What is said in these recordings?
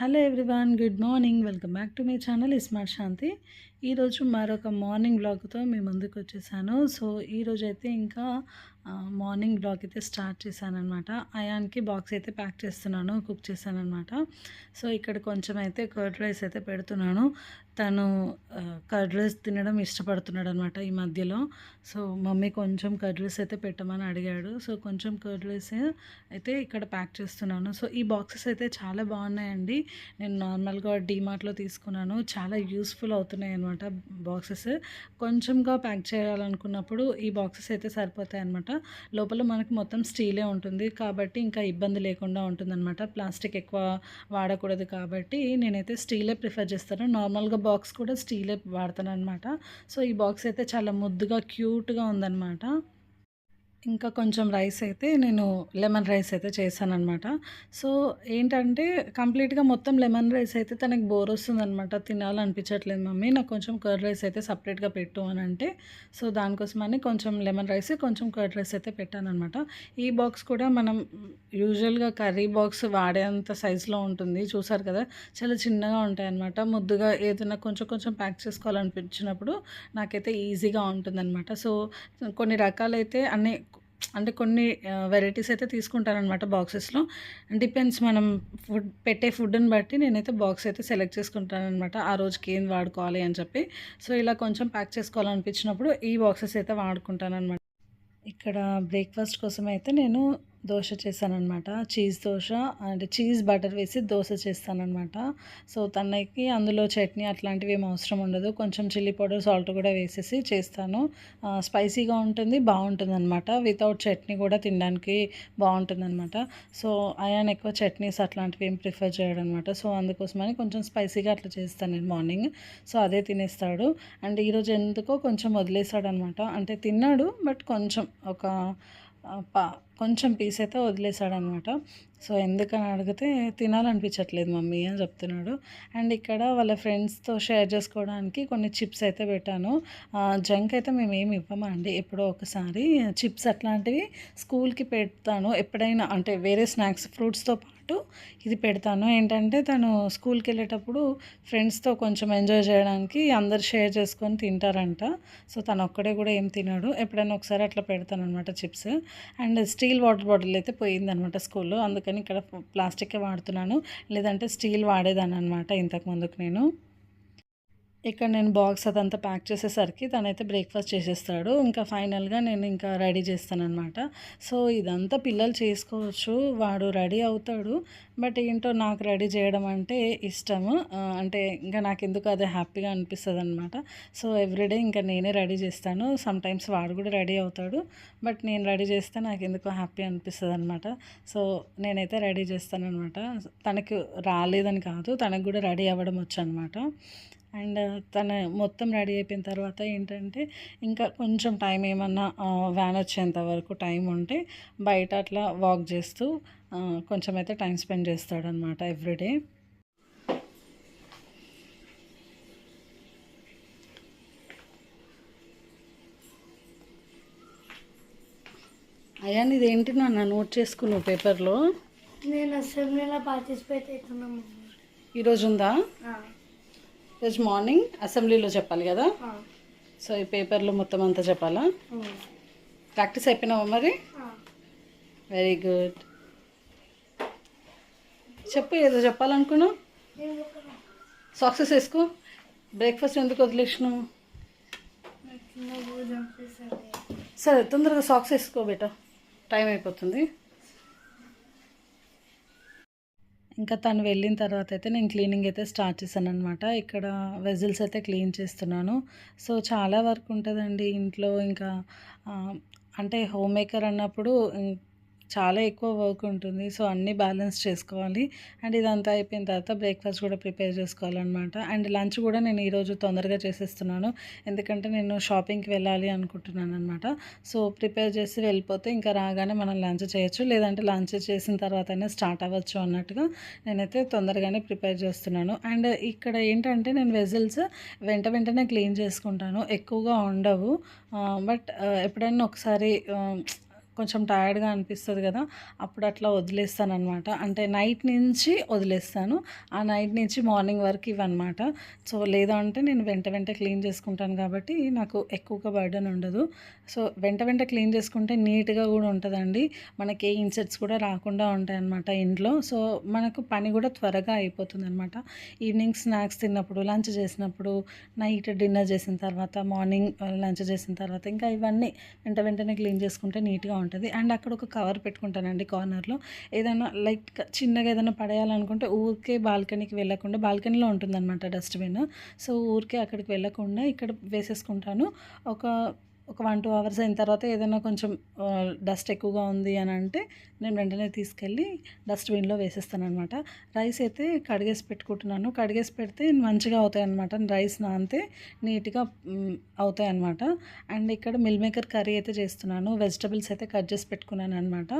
Hello everyone good morning. Welcome back to my channel iSmart Shanti. ఈరోజు మరొక morning బ్లాగ్తో మీ ముందుకు వచ్చేసాను. సో ఈరోజు అయితే ఇంకా మార్నింగ్ బ్లాగ్ అయితే స్టార్ట్ చేశాను అనమాట అయాన్కి బాక్స్ అయితే ప్యాక్ చేస్తున్నాను కుక్ చేశానమాట అనమాట సో ఇక్కడ కొంచెం అయితే కర్డ్ రైస్ అయితే పెడుతున్నాను. తను కర్డ్ రైస్ తినడం ఇష్టపడుతున్నాడు అనమాట ఈ మధ్యలో. సో మమ్మీ కొంచెం కర్డ్ రైస్ అయితే పెట్టమని అడిగాడు. సో కొంచెం కర్డ్ రైస్ అయితే ఇక్కడ ప్యాక్ చేస్తున్నాను. సో ఈ బాక్సెస్ అయితే చాలా బాగున్నాయండి. నేను నార్మల్గా డీమార్ట్లో తీసుకున్నాను. చాలా యూస్ఫుల్ అవుతున్నాయి అనమాట బాక్సెస్. కొంచెంగా ప్యాక్ చేయాలనుకున్నప్పుడు ఈ బాక్సెస్ అయితే సరిపోతాయి అనమాట లోపల మనకి మొత్తం స్టీలే ఉంటుంది. కాబట్టి ఇంకా ఇబ్బంది లేకుండా ఉంటుందన్నమాట. ప్లాస్టిక్ ఎక్కువ వాడకూడదు కాబట్టి నేనైతే స్టీలే ప్రిఫర్ చేస్తాను. నార్మల్గా బాక్స్ కూడా స్టీలే వాడతాను అనమాట సో ఈ బాక్స్ అయితే చాలా ముద్దుగా క్యూట్గా ఉందన్నమాట. ఇంకా కొంచెం రైస్ అయితే నేను లెమన్ రైస్ అయితే చేశాను అనమాట సో ఏంటంటే కంప్లీట్గా మొత్తం లెమన్ రైస్ అయితే తనకి బోర్ వస్తుందనమాట తినాలనిపించట్లేదు మమ్మీ. నాకు కొంచెం కర్డ్ రైస్ అయితే సపరేట్గా పెట్టు అని అంటే సో దానికోసమని కొంచెం లెమన్ రైస్ కొంచెం కర్డ్ రైస్ అయితే పెట్టాను అనమాట ఈ బాక్స్ కూడా మనం యూజువల్గా కర్రీ బాక్స్ వాడేంత సైజులో ఉంటుంది. చూసారు కదా చాలా చిన్నగా ఉంటాయి అనమాట ముద్దుగా ఏదైనా కొంచెం కొంచెం ప్యాక్ చేసుకోవాలనిపించినప్పుడు నాకైతే ఈజీగా ఉంటుందన్నమాట. సో కొన్ని రకాలైతే అన్ని అంటే కొన్ని వెరైటీస్ అయితే తీసుకుంటానమాట బాక్సెస్లో డిపెండ్స్ మనం ఫుడ్ పెట్టే ఫుడ్ని బట్టి నేనైతే బాక్స్ అయితే సెలెక్ట్ చేసుకుంటానమాట ఆ రోజుకి ఏం వాడుకోవాలి అని చెప్పి. సో ఇలా కొంచెం ప్యాక్ చేసుకోవాలనిపించినప్పుడు ఈ బాక్సెస్ అయితే వాడుకుంటానమాట ఇక్కడ బ్రేక్ఫాస్ట్ కోసం అయితే నేను దోశ చేశానమాట చీజ్ దోశ అంటే చీజ్ బటర్ వేసి దోశ చేస్తానమాట సో తనకి అందులో చట్నీ అట్లాంటివి ఏం అవసరం ఉండదు. కొంచెం చిల్లీ పౌడర్ సాల్ట్ కూడా వేసేసి చేస్తాను. స్పైసీగా ఉంటుంది బాగుంటుంది అనమాట వితౌట్ చట్నీ కూడా తినడానికి బాగుంటుంది అనమాట సో అయాన్ ఎక్కువ చట్నీస్ అట్లాంటివి ఏం ప్రిఫర్ చేయడం అనమాట సో అందుకోసమని కొంచెం స్పైసీగా అట్లా చేస్తాను నేను మార్నింగ్ సో అదే తినేస్తాడు. అండ్ ఈరోజు ఎందుకో కొంచెం వదిలేసాడు అనమాట అంటే తిన్నాడు బట్ కొంచెం ఒక పా కొంచెం పీస్ అయితే వదిలేసాడనమాట సో ఎందుకని అడిగితే తినాలనిపించట్లేదు మమ్మీ అని చెప్తున్నాడు. అండ్ ఇక్కడ వాళ్ళ ఫ్రెండ్స్తో షేర్ చేసుకోవడానికి కొన్ని చిప్స్ అయితే పెట్టాను. జంక్ అయితే మేము ఏమి ఇవ్వమండి. ఎప్పుడో ఒకసారి చిప్స్ అట్లాంటివి స్కూల్కి పెడతాను. ఎప్పుడైనా అంటే వేరే స్నాక్స్ ఫ్రూట్స్తో పాటు ఇది పెడతాను. ఏంటంటే తను స్కూల్కి వెళ్ళేటప్పుడు ఫ్రెండ్స్తో కొంచెం ఎంజాయ్ చేయడానికి అందరు షేర్ చేసుకొని తింటారంట. సో తను ఒక్కడే కూడా ఏం తినాడు. ఎప్పుడైనా ఒకసారి అట్లా పెడతాను అనమాట chips. And steel water bottle అయితే పోయిందనమాట స్కూల్లో. అందుకని ఇక్కడ ప్లాస్టికే వాడుతున్నాను. లేదంటే స్టీల్ వాడేదాన్ని అనమాట ఇంతకు ముందుకు నేను. ఇక్కడ నేను బాక్స్ అదంతా ప్యాక్ చేసేసరికి తనైతే బ్రేక్ఫాస్ట్ చేసేస్తాడు. ఇంకా ఫైనల్గా నేను ఇంకా రెడీ చేస్తానమాట సో ఇదంతా పిల్లలు చేసుకోవచ్చు. వాడు రెడీ అవుతాడు. బట్ ఏంటో నాకు రెడీ చేయడం అంటే ఇష్టము అంటే ఇంకా నాకు ఎందుకు అదే హ్యాపీగా అనిపిస్తుంది అనమాట సో ఎవ్రీడే ఇంకా నేనే రెడీ చేస్తాను. సమ్ టైమ్స్ వాడు కూడా రెడీ అవుతాడు. బట్ నేను రెడీ చేస్తే నాకు ఎందుకో హ్యాపీ అనిపిస్తుంది అనమాట సో నేనైతే రెడీ చేస్తానమాట తనకు రాలేదని కాదు. తనకు కూడా రెడీ అవ్వడం వచ్చు అనమాట అండ్ తను మొత్తం రెడీ అయిపోయిన తర్వాత ఏంటంటే ఇంకా కొంచెం టైం ఏమన్నా వ్యాన్ వచ్చేంత వరకు టైం ఉంటే బయట అట్లా వాక్ చేస్తూ కొంచెం అయితే టైం స్పెండ్ చేస్తాడనమాట ఎవ్రీడే అయ్యా ఇదేంటి నాన్న? నోట్ చేసుకున్నావు పేపర్లో. నేను అసెంబ్లీలో పార్టిసిపేట్ అవుతున్నాము ఈరోజు ఉందా? ఈరోజు మార్నింగ్ అసెంబ్లీలో చెప్పాలి కదా? సో ఈ పేపర్లో మొత్తం అంతా చెప్పాలా? ప్రాక్టీస్ అయిపోయినావా మరి? వెరీ గుడ్ చెప్పు ఏదో చెప్పాలనుకున్నావు? సాక్సెస్ వేసుకో. బ్రేక్ఫాస్ట్ ఎందుకు వదిలేసినావు? సరే తొందరగా సాక్స్ వేసుకో బేటా. టైం అయిపోతుంది. ఇంకా తను వెళ్ళిన తర్వాత అయితే నేను క్లీనింగ్ అయితే స్టార్ట్ చేశాను అనమాట ఇక్కడ వెజిల్స్ అయితే క్లీన్ చేస్తున్నాను. సో చాలా వర్క్ ఉంటుందండి ఇంట్లో. ఇంకా అంటే హోమ్ మేకర్ అన్నప్పుడు చాలా ఎక్కువ వర్క్ ఉంటుంది. సో అన్నీ బ్యాలెన్స్ చేసుకోవాలి. అండ్ ఇదంతా అయిపోయిన తర్వాత బ్రేక్ఫాస్ట్ కూడా ప్రిపేర్ చేసుకోవాలన్నమాట. అండ్ లంచ్ కూడా నేను ఈరోజు తొందరగా చేసేస్తున్నాను. ఎందుకంటే నేను షాపింగ్కి వెళ్ళాలి అనుకుంటున్నాను అనమాట సో ప్రిపేర్ చేసి వెళ్ళిపోతే ఇంకా రాగానే మనం లంచ్ చేయొచ్చు. లేదంటే లంచ్ చేసిన తర్వాతనే స్టార్ట్ అవ్వచ్చు అన్నట్టుగా నేనైతే తొందరగానే ప్రిపేర్ చేస్తున్నాను. అండ్ ఇక్కడ ఏంటంటే నేను వెజిల్స్ వెంట వెంటనే క్లీన్ చేసుకుంటాను. ఎక్కువగా ఉండవు. బట్ ఎప్పుడైనా ఒకసారి కొంచెం టైర్డ్గా అనిపిస్తుంది కదా అప్పుడు అట్లా వదిలేస్తాను అనమాట అంటే నైట్ నుంచి వదిలేస్తాను. ఆ నైట్ నుంచి మార్నింగ్ వరకు ఇవన్నమాట సో లేదా అంటే నేను వెంట వెంట క్లీన్ చేసుకుంటాను కాబట్టి నాకు ఎక్కువగా బర్డన్ ఉండదు. సో వెంట వెంట క్లీన్ చేసుకుంటే నీట్గా కూడా ఉంటుందండి. మనకి ఏ ఇన్సెట్స్ కూడా రాకుండా ఉంటాయి అన్నమాట ఇంట్లో. సో మనకు పని కూడా త్వరగా అయిపోతుంది అనమాట ఈవినింగ్ స్నాక్స్ తిన్నప్పుడు లంచ్ చేసినప్పుడు నైట్ డిన్నర్ చేసిన తర్వాత మార్నింగ్ లంచ్ uh, చేసిన తర్వాత ఇంకా ఇవన్నీ వెంట వెంటనే క్లీన్ చేసుకుంటే నీట్గా ఉంటుంది అండ్ అక్కడ ఒక కవర్ పెట్టుకుంటానండి కార్నర్లో. ఏదైనా లైట్ చిన్నగా ఏదైనా పడేయాలనుకుంటే ఊరికే బాల్కనీకి వెళ్ళకుండా బాల్కనీలో ఉంటుందన్నమాట డస్ట్బిన్. సో ఊరికే అక్కడికి వెళ్ళకుండా ఇక్కడ వేసేసుకుంటాను. ఒక ఒక వన్ టూ అవర్స్ అయిన తర్వాత ఏదైనా కొంచెం డస్ట్ ఎక్కువగా ఉంది అని అంటే నేను వెంటనే తీసుకెళ్ళి డస్ట్బిన్లో వేసేస్తాను అనమాట రైస్ అయితే కడిగేసి పెట్టుకుంటున్నాను. కడిగేసి పెడితే మంచిగా అవుతాయి అనమాట రైస్ నానితే నీట్గా అవుతాయి అనమాట అండ్ ఇక్కడ మిల్ మేకర్ కర్రీ అయితే చేస్తున్నాను. వెజిటబుల్స్ అయితే కట్ చేసి పెట్టుకున్నాను అనమాట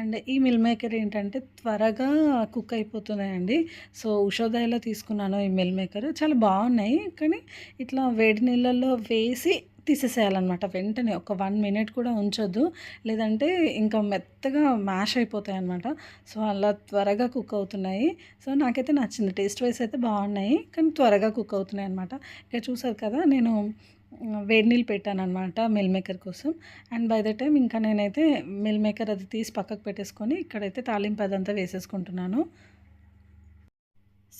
అండ్ ఈ మిల్ మేకర్ ఏంటంటే త్వరగా కుక్ అయిపోతున్నాయండి. సో ఉషోదయలో తీసుకున్నాను ఈ మిల్ మేకర్. చాలా బాగున్నాయి. కానీ ఇట్లా వేడి నీళ్ళల్లో వేసి తీసేసేయాలన్నమాట. వెంటనే ఒక వన్ మినిట్ కూడా ఉంచొద్దు. లేదంటే ఇంకా మెత్తగా మ్యాష్ అయిపోతాయి అనమాట సో అలా త్వరగా కుక్ అవుతున్నాయి. సో నాకైతే నచ్చింది. టేస్ట్ వైస్ అయితే బాగున్నాయి. కానీ త్వరగా కుక్ అవుతున్నాయి అనమాట ఇక చూసారు కదా నేను వేడి నీళ్ళు పెట్టాను అనమాట మిల్ మేకర్ కోసం. అండ్ బై ద టైం ఇంకా నేనైతే మిల్ మేకర్ అది తీసి పక్కకు పెట్టేసుకొని ఇక్కడైతే తాలింపు అదంతా వేసేసుకుంటున్నాను.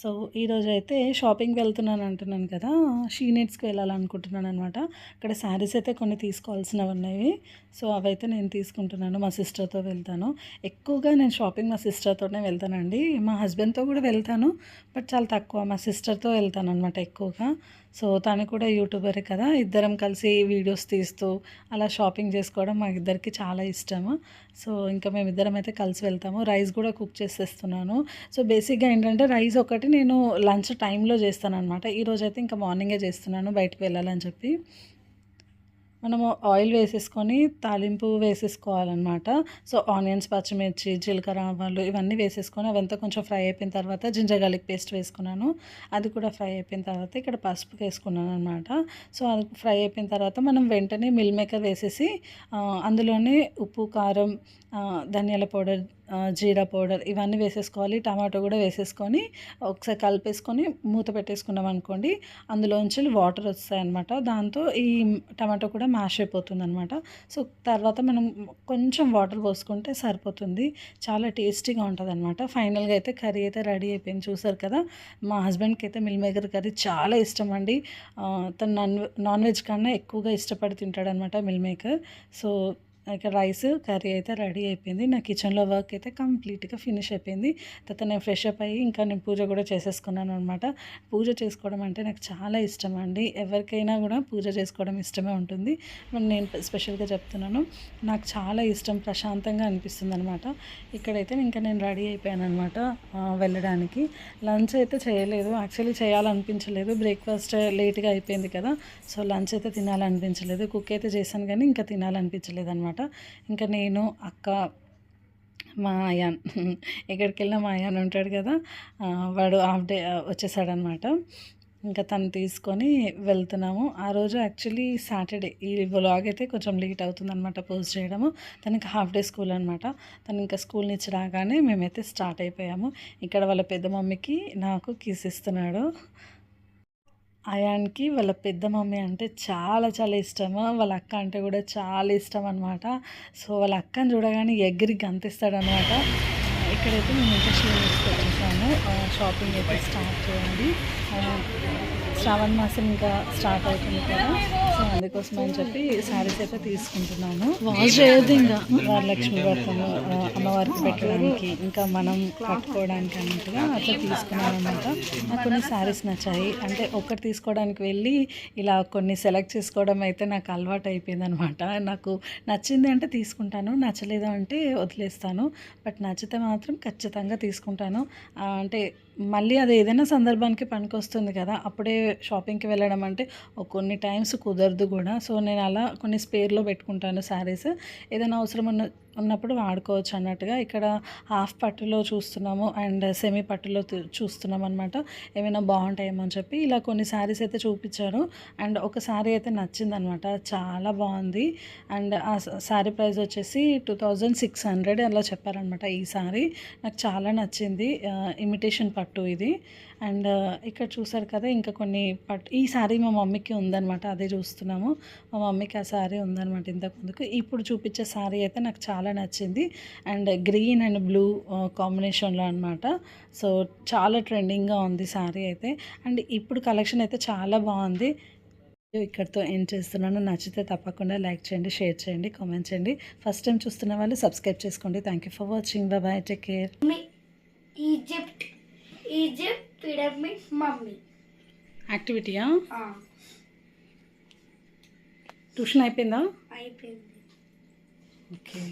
సో ఈరోజు అయితే షాపింగ్ వెళ్తున్నాను అంటున్నాను కదా షీనెట్స్కి వెళ్ళాలనుకుంటున్నాను అనమాట అక్కడ శారీస్ అయితే కొన్ని తీసుకోవాల్సినవి ఉన్నాయి. సో అవైతే నేను తీసుకుంటున్నాను మా సిస్టర్తో వెళ్తాను. ఎక్కువగా నేను షాపింగ్ మా సిస్టర్తోనే వెళ్తానండి. మా హస్బెండ్తో కూడా వెళ్తాను బట్ చాలా తక్కువ మా సిస్టర్తో వెళ్తాను అనమాట ఎక్కువగా. సో తను కూడా యూట్యూబరే కదా. ఇద్దరం కలిసి వీడియోస్ తీస్తూ అలా షాపింగ్ చేసుకోవడం మా ఇద్దరికి చాలా ఇష్టము. సో ఇంకా మేమిద్దరం అయితే కలిసి వెళ్తాము. రైస్ కూడా కుక్ చేసేస్తున్నాను. సో బేసిక్గా ఏంటంటే రైస్ ఒకటి నేను లంచ్ టైంలో చేస్తాను అనమాట ఈరోజైతే ఇంకా మార్నింగే చేస్తున్నాను. బయటకు వెళ్ళాలని చెప్పి. మనము ఆయిల్ వేసేసుకొని తాలింపు వేసేసుకోవాలన్నమాట. సో ఆనియన్స్ పచ్చిమిర్చి జీలకర్ర ఆవాలు ఇవన్నీ వేసేసుకొని అవంతా కొంచెం ఫ్రై అయిపోయిన తర్వాత జింజర్ గార్లిక్ పేస్ట్ వేసుకున్నాను. అది కూడా ఫ్రై అయిపోయిన తర్వాత ఇక్కడ పసుపు వేసుకున్నాను అనమాట సో అది ఫ్రై అయిపోయిన తర్వాత మనం వెంటనే మిల్ మేకర్ వేసేసి అందులోనే ఉప్పు కారం ధనియాల పౌడర్ జీరా పౌడర్ ఇవన్నీ వేసేసుకోవాలి టమాటో కూడా వేసేసుకొని ఒకసారి కలిపేసుకొని మూత పెట్టేసుకున్నాం అనుకోండి అందులోంచి వాటర్ వస్తాయన్నమాట. దాంతో ఈ టమాటో కూడా మ్యాష్ అయిపోతుంది అనమాట సో తర్వాత మనం కొంచెం వాటర్ పోసుకుంటే సరిపోతుంది. చాలా టేస్టీగా ఉంటుంది అనమాట ఫైనల్గా అయితే కర్రీ అయితే రెడీ అయిపోయింది. చూసారు కదా మా హస్బెండ్కి అయితే మిల్ మేకర్ కర్రీ చాలా ఇష్టం అండి. తను నాన్ నాన్ వెజ్ కన్నా ఎక్కువగా ఇష్టపడి తింటాడనమాట మిల్ మేకర్. సో ఇక రైస్ కర్రీ అయితే రెడీ అయిపోయింది. నా కిచెన్లో వర్క్ అయితే కంప్లీట్గా ఫినిష్ అయిపోయింది. తర్వాత నేను ఫ్రెష్ అప్ అయ్యి ఇంకా నేను పూజ కూడా చేసేసుకున్నాను అనమాట పూజ చేసుకోవడం అంటే నాకు చాలా ఇష్టం అండి. ఎవరికైనా కూడా పూజ చేసుకోవడం ఇష్టమే ఉంటుంది. నేను స్పెషల్గా చెప్తున్నాను. నాకు చాలా ఇష్టం ప్రశాంతంగా అనిపిస్తుంది అనమాట ఇక్కడైతే ఇంకా నేను రెడీ అయిపోయాను అనమాట వెళ్ళడానికి. లంచ్ అయితే చేయలేదు. యాక్చువల్లీ చేయాలనిపించలేదు. బ్రేక్ఫాస్ట్ లేట్గా అయిపోయింది కదా. సో లంచ్ అయితే తినాలనిపించలేదు. కుక్ అయితే చేశాను కానీ ఇంకా తినాలనిపించలేదు అనమాట ఇంకా నేను అక్క మా అయాన్ ఎక్కడికి వెళ్ళినా మా అయాన్ ఉంటాడు కదా వాడు హాఫ్ డే వచ్చేసాడనమాట. ఇంకా తను తీసుకొని వెళ్తున్నాము. ఆ రోజు యాక్చువల్లీ సాటర్డే. ఈ వ్లాగ్ అయితే కొంచెం లేట్ అవుతుందన్నమాట పోస్ట్ చేయడము. తనకి హాఫ్ డే స్కూల్ అనమాట. తను ఇంకా స్కూల్ నుంచి రాగానే మేమైతే స్టార్ట్ అయిపోయాము. ఇక్కడ వాళ్ళ పెద్ద మమ్మీకి నాకు కిస్ ఇస్తున్నాడు. అయాన్కి వాళ్ళ పెద్ద మమ్మీ అంటే చాలా చాలా ఇష్టము. వాళ్ళ అక్క అంటే కూడా చాలా ఇష్టం అనమాట సో వాళ్ళ అక్కని చూడగానే ఎగిరి గంతిస్తాడనమాట ఇక్కడైతే మేము ఇంకా షూస్ వచ్చేసాము షాపింగ్ అయితే స్టార్ట్ చేయండి. శ్రావణ మాసం ఇంకా స్టార్ట్ అవుతుంది కదా. సో అందుకోసం అని చెప్పి శారీస్ అయితే తీసుకుంటున్నాను. వాష్ చేయొద్దు ఇంకా వరలక్ష్మి వ్రతము ఆ, అమ్మవారికి పెట్టడానికి ఇంకా మనం కట్టుకోవడానికి అన్నట్టుగా అట్లా తీసుకున్నాను అనమాట నాకు కొన్ని శారీస్ నచ్చాయి. అంటే ఒక్కటి తీసుకోవడానికి వెళ్ళి ఇలా కొన్ని సెలెక్ట్ చేసుకోవడం అయితే నాకు అలవాటు అయిపోయింది అనమాట నాకు నచ్చింది అంటే తీసుకుంటాను నచ్చలేదు అంటే వదిలేస్తాను. బట్ నచ్చితే మాత్రం ఖచ్చితంగా తీసుకుంటాను. అంటే మళ్ళీ అది ఏదైనా సందర్భానికి పనికొస్తుంది కదా అప్పుడే షాపింగ్కి వెళ్ళడం అంటే కొన్ని టైమ్స్ కుదరదు కూడా. సో నేను అలా కొన్ని స్పేర్లో పెట్టుకుంటాను శారీస్. ఏదైనా అవసరం ఉన్న ఉన్నప్పుడు వాడుకోవచ్చు అన్నట్టుగా. ఇక్కడ హాఫ్ పట్టులో చూస్తున్నాము అండ్ సెమీ పట్టులో చూస్తున్నాం అనమాట ఏమైనా బాగుంటాయేమో అని చెప్పి ఇలా కొన్ని శారీస్ అయితే చూపించారు అండ్ ఒక శారీ అయితే నచ్చిందనమాట చాలా బాగుంది. అండ్ ఆ శారీ ప్రైస్ వచ్చేసి టూ థౌజండ్ సిక్స్ హండ్రెడ్ అలా చెప్పారనమాట ఈ శారీ. నాకు చాలా నచ్చింది. ఇమిటేషన్ పట్టు ఇది. అండ్ ఇక్కడ చూసారు కదా ఇంకా కొన్ని పట్ ఈ శారీ మా మమ్మీకి ఉందన్నమాట అదే చూస్తున్నాము. మా మమ్మీకి ఆ శారీ ఉందన్నమాట ఇంతకు ముందుకు. ఇప్పుడు చూపించే శారీ అయితే నాకు చాలా నచ్చింది. అండ్ గ్రీన్ అండ్ బ్లూ కాంబినేషన్లో అనమాట సో చాలా ట్రెండింగ్గా ఉంది శారీ అయితే. అండ్ ఇప్పుడు కలెక్షన్ అయితే చాలా బాగుంది. ఇక్కడితో ఎండ్ చేస్తున్నాను. నచ్చితే తప్పకుండా లైక్ చేయండి షేర్ చేయండి కామెంట్ చేయండి. ఫస్ట్ టైం చూస్తున్న వాళ్ళు సబ్స్క్రైబ్ చేసుకోండి. Thank you for watching bye take care Egypt Egypt pyramid mummy. యాక్టివిటీయా? Tuition అయిపోయిందా? అయిపోయింది. ఓకే.